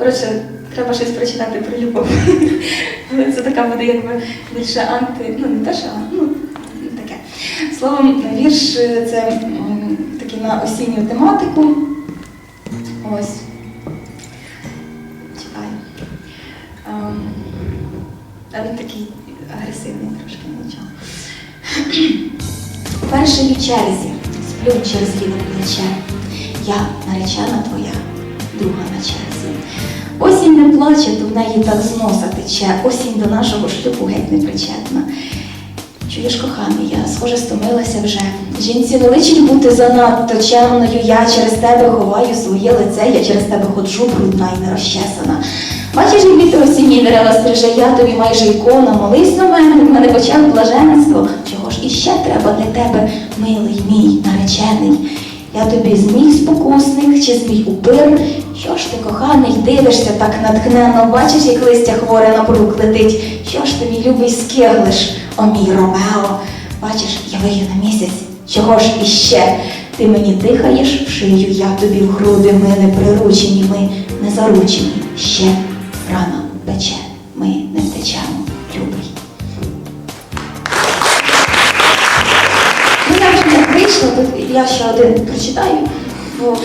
Коротше, треба щось прочитати про любов. Це така буде якби більше анти, ну не те, що ну таке. Словом, вірш е, це такий на осінню тематику. Ось. Чекаю. Ем, А він такий агресивний трошки нічого. Перший в черзі, сплю через ліве плече. Я наречена твоя, друга на черзі. Осінь не плаче, то в неї так з носа тече. Осінь до нашого шлюбу геть не причетна. Чуєш, коханий, я схоже стомилася вже. Жінці не личить бути занадто чемною. Я через тебе ховаю своє лице, я через тебе ходжу брудна і нерозчесана. Бачиш, як вітер осінній дерева стриже, я тобі майже ікона, молись на мене, в мене в очах блаженство. Чого ж іще треба для тебе, милий мій наречений? Я тобі змій спокусник чи змій упир? Що ж ти, коханий, дивишся так натхненно, бачиш, як листя хворе на брук летить? Що ж тобі, любий, скиглиш, о мій Ромео? Бачиш, я вию на місяць, чого ж іще? Ти мені дихаєш в шию, я тобі в груди, ми не приручені, ми не заручені. Ще рана я ще один прочитаю, бо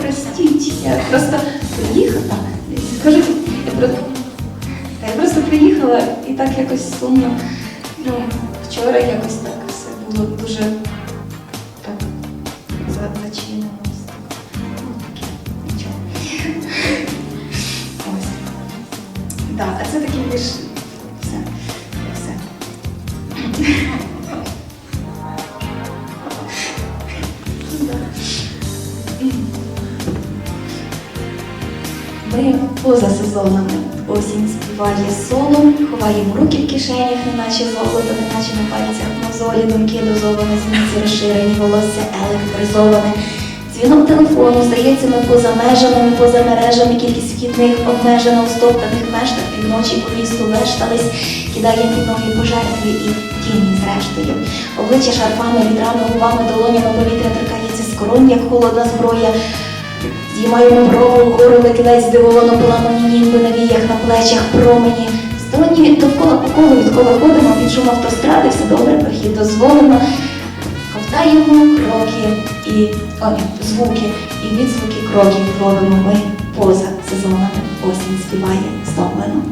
простіть, я просто приїхала. Скажи, я просто, приїхала і так якось сумно. Ну, вчора якось так все було дуже так за- зачинено. Ну, нічого. Ось. Так, а це такий більш Ми поза сезонами. Осінь співає солом, ховаємо руки в кишенях, неначе золото, неначе на пальцях мозолі, думки дозовані, змінці розширені, волосся електризоване. Дзвінок телефону, здається, ми поза межами, ми поза мережами, кількість вхідних обмежена у стовпаних мештах півночі по місту вештались, кидає під ноги пожертви і тіні зрештою. Обличчя шарфами, вітрами, губами, долонями повітря торкається скоронь, як холодна зброя. Здіймаємо брову, вгору летілець здивовано поламані ніби на віях на плечах промені. Сторонні довкола по колу відколи ходимо, під шум автостради, все добре, прохід дозволено. Ковтаємо кроки і ой, звуки, і відзвуки кроків робимо ми поза сезонами. Осінь співає стомлено.